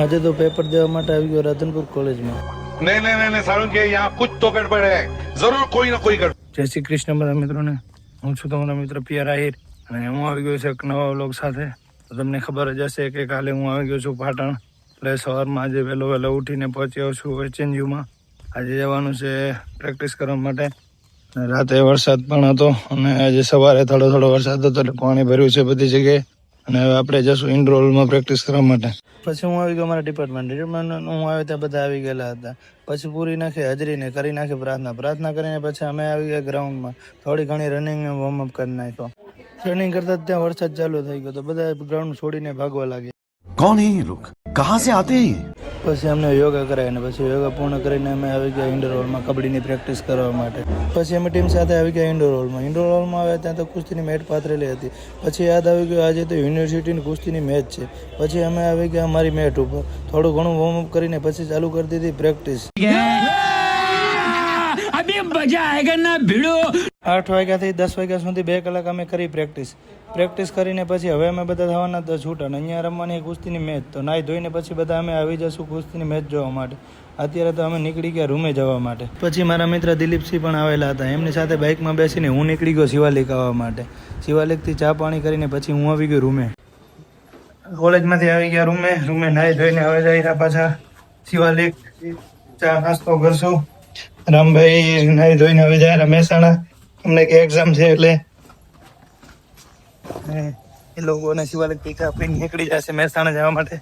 આજે તો પેપર દેવા માટે આવી ગયો રાધનપુર કોલેજમાં. નહીં નહીં નહીં સારું કે યહાં કુછ તો ગડબડ હે. જરૂર કોઈ ના કોઈ ગડબડ. જય શ્રી કૃષ્ણ મારા મિત્રોને. હું છું તમારો મિત્ર પિયર આહિર અને હું આવી ગયો છું એક નવા વ્લોગ સાથે. તો તમને ખબર જ હશે કે કાલે હું આવી ગયો છું પાટણ. એટલે સવારમાં આજે વહેલો વહેલો ઉઠીને પહોંચ્યો છું એચએનયુમાં આજે જવાનું છે પ્રેક્ટિસ કરવા માટે. રાતે વરસાદ પણ હતો અને આજે સવારે થોડો થોડો વરસાદ હતો એટલે પાણી ભર્યું છે બધી જગ્યાએ. અને હવે આપણે જશું ઇન્ડોરમાં પ્રેક્ટિસ કરવા માટે. પછી હું આવી ગયો મારા ડિપાર્ટમેન્ટ ડિપાર્ટમેન્ટ હું આવ્યો ત્યાં બધા આવી ગયેલા હતા. પછી પૂરી નાખી હાજરીને કરી નાખી પ્રાર્થના. પ્રાર્થના કરીને પછી અમે આવી ગયા ગ્રાઉન્ડમાં થોડી ઘણી રનિંગ વોર્મઅપ કરી નાખ્યો. રનિંગ કરતા ત્યાં વરસાદ ચાલુ થઈ ગયો તો બધા ગ્રાઉન્ડ છોડીને ભાગવા લાગ્યા. કોણ એ લોક कहाँ से आते हैं ये? પછી અમને યોગા કરાય અને પછી યોગા પૂર્ણ કરીને અમે આવી ગયા ઇન્ડોર હોલમાં કબડ્ડીની પ્રેક્ટિસ કરવા માટે પછી અમે ટીમ સાથે આવી ગયા ઇન્ડોર હોલમાં ઇન્ડોર હોલમાં આવ્યા ત્યાં તો કુસ્તીની મેચ પાથરેલી હતી પછી યાદ આવી ગયું આજે તો યુનિવર્સિટીની કુસ્તીની મેચ છે પછી અમે આવી ગયા અમારી મેટ ઉપર થોડું ઘણું વોર્મઅપ કરીને પછી ચાલુ કરી દીધી પ્રેક્ટિસ આઠ વાગ્યાથી દસ વાગ્યા સુધી બે કલાક અમે કરી પ્રેક્ટિસ. પ્રેક્ટિસ કરીને પછી હવે અમે બધા થવાના દસ છૂટ અને અહીંયા રમવાની કુસ્તીની મેચ. તો નાહી ધોઈને પછી બધા અમે આવી જશું કુસ્તીની મેચ જોવા માટે. અત્યારે તો અમે નીકળી ગયા રૂમે જવા માટે. પછી મારા મિત્ર દિલીપસિંહ પણ આવેલા હતા. એમની સાથે બાઇકમાં બેસીને હું નીકળી ગયો શિવાલિક આવવા માટે. શિવાલિકથી ચા પાણી કરીને પછી હું આવી ગયો રૂમે. કોલેજમાંથી આવી ગયા રૂમે. રૂમે નાહી ધોઈને હવે જઈ રહ્યા પાછા. શિવાલિક, ચા નાસ્તો કરશું. રામભાઈ નાઈ ધોઈને હવે જાય મહેસાણા અમને કે એક્ઝામ છે એટલે. એ લોકોને શિવાલિક ટીકા આપીને નીકળી જશે મહેસાણા જવા માટે.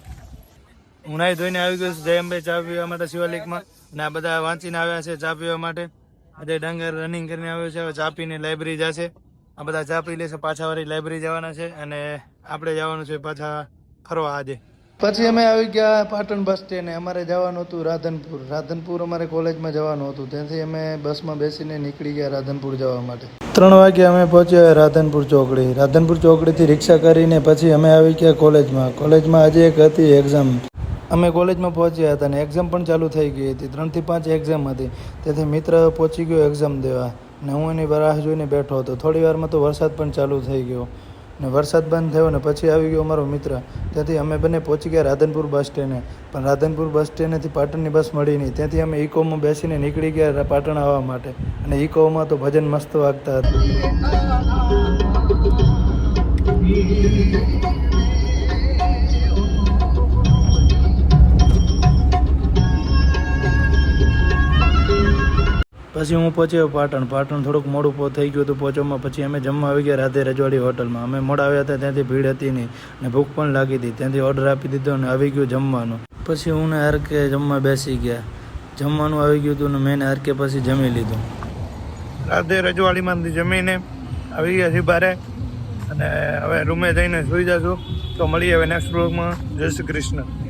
હું નાહી ધોઈને આવી ગયો છું જયંભાઈ ચા પીવા માટે શિવાલિકમાં. ને આ બધા વાંચીને આવ્યા છે ચા પીવા માટે. આજે ડાંગર રનિંગ કરીને આવ્યો છે હવે ચા પીને લાઇબ્રેરી જશે. આ બધા ચા પી લેશે પાછા વાળી લાઇબ્રેરી જવાના છે અને આપણે જવાનું છે પાછા ફરવા આજે. પછી અમે આવી ગયા પાટણ બસ સ્ટેન્ડ અમારે જવાનું હતું રાધનપુર. રાધનપુર અમારે કોલેજમાં જવાનું હતું. ત્યાંથી અમે બસમાં બેસીને નીકળી ગયા રાધનપુર જવા માટે. ત્રણ વાગે અમે પહોંચ્યા રાધનપુર ચોકડી. રાધનપુર ચોકડીથી રિક્ષા કરીને પછી અમે આવી ગયા કોલેજમાં. કોલેજમાં આજે એક હતી એક્ઝામ. અમે કોલેજમાં પહોંચ્યા હતા અને એક્ઝામ પણ ચાલુ થઈ ગઈ હતી. ત્રણથી પાંચ એક્ઝામ હતી. તેથી મિત્ર પહોંચી ગયો એક્ઝામ દેવા. ને હું એની રાહ જોઈને બેઠો હતો. થોડી વારમાં તો વરસાદ પણ ચાલુ થઈ ગયો. ને વરસાદ બંધ થયો ને પછી આવી ગયો અમારો મિત્ર ત્યાંથી અમે બંને પહોંચી ગયા રાધનપુર બસ સ્ટેન્ડે પણ રાધનપુર બસ સ્ટેન્ડેથી પાટણની બસ મળી નહીં ત્યાંથી અમે ઇકોમાં બેસીને નીકળી ગયા પાટણ આવવા માટે અને ઇકોમાં તો ભજન મસ્ત વાગતા હતા પછી હું પહોંચ્યો પાટણ. પાટણ થોડુંક મોડું થઈ ગયું હતું, પહોંચવામાં પછી અમે જમવા આવી ગયા રાધે રજવાડી હોટલમાં. અમે મોડા આવ્યા હતા, ત્યાંથી ભીડ હતી નહીં ને ભૂખ પણ લાગી હતી. ત્યાંથી ઓર્ડર આપી દીધો અને આવી ગયું જમવાનું. પછી હું ને આરકે જમવા બેસી ગયા. જમવાનું આવી ગયું હતું ને મેં આરકે પછી જમી લીધું. રાધે રજવાડીમાંથી જમીને આવી ગયા છીએ બારે અને હવે રૂમે જઈને સુઈ જશું. તો મળીએ હવે નેક્સ્ટ બ્લોગમાં જય શ્રી કૃષ્ણ.